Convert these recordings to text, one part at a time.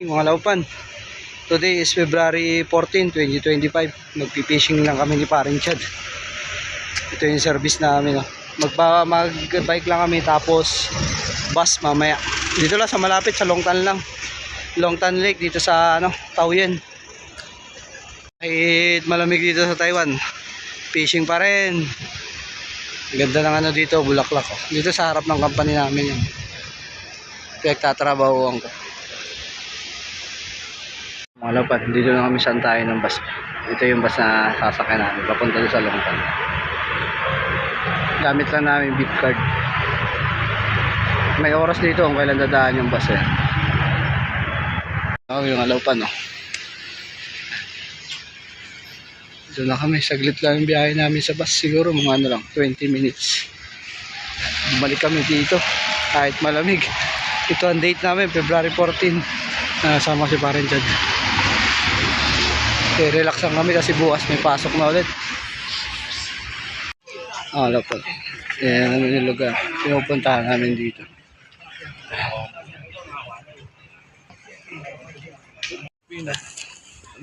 Mga laupan, today is February 14, 2025. Magpipishing lang kami ni Paring Chad. Ito yung service namin. Oh. Magpa, mag-bike lang kami tapos bus mamaya. Dito lang sa malapit sa Longtan lang. Longtan Lake dito sa ano, Taoyuan. Kahit malamig dito sa Taiwan. Fishing pa rin. Ganda ng ano dito, bulaklak. Oh. Dito sa harap ng company namin yun. Pinagtatrabahoan ko. Mga lapat, dito na kami saan tayo ng bus. Ito yung bus na sasakyan namin. Papunta doon sa Longtan. Gamit lang namin beat card. May oras dito kung kailan dadaan yung bus eh. Ako yung alawpan no. Dito na kami. Saglit lang yung biyahe namin sa bus. Siguro mga ano lang, 20 minutes. Bumalik kami dito. Kahit malamig. Ito ang date namin, February 14. Nasama si Paren Okay, relax lang kami kasi bukas may pasok na ulit. Ah, wala po. Yan namin yung lugar. Pinupuntahan namin dito.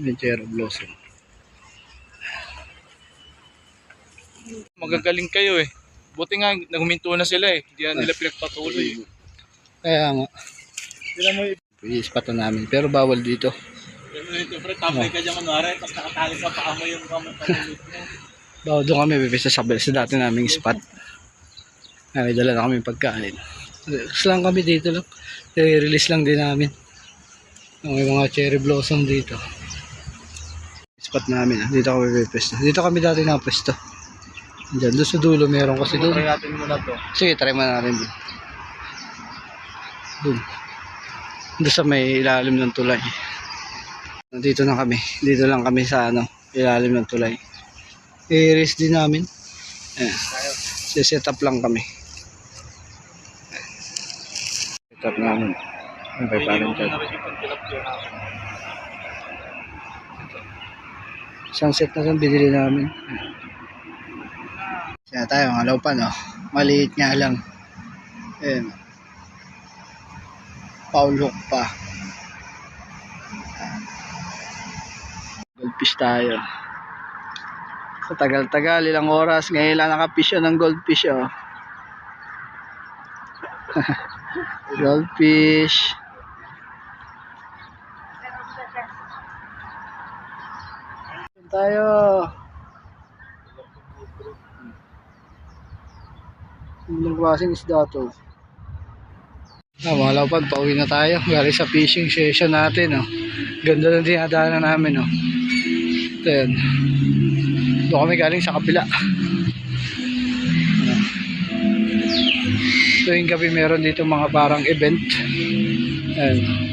Ventura Blossom. Magagaling kayo eh. Buti nga, naghuminto na sila eh. Hindi na nila pinagpatuloy. Kaya nga, Sila mo na namin. Pero bawal dito. Ito, pre, tapay ka dyan kunwari, tapos nakatali sa paa mo yung kamot mo. Bawal doon kami pipisa sa, sa dati naming spot. Ay, dala na kami pagkain. Relax lang kami dito lang. I-release lang din namin. May mga cherry blossom dito. Spot namin. ah. Dito kami pipista. Dito kami dati na pwesto. Diyan, doon sa dulo meron kasi doon. Try natin muna to. Sige, try mo natin. Doon. Doon sa may ilalim ng tulay. Dito na kami. Dito lang kami sa ano, ilalim ng tulay. I-rest din namin. Ayan. set up lang kami. Set up namin. Okay, parang dyan. Sunset na yung binili namin. Kaya tayo, mga laupan, no? Maliit nga lang. Ayan. Paul hook pa. Goldfish tayo. Sa tagal-tagal, ilang oras, ngayon lang nakapish yun ng goldfish, oh. goldfish. Tayo. Ilang klaseng isda to. Ah, mga lapad, pauwi na tayo. Galing sa fishing session natin, oh. Ganda ng dinadaanan namin, oh. Yan. Doon kami galing sa kabila. Tuwing gabi meron dito mga parang event. Ayan.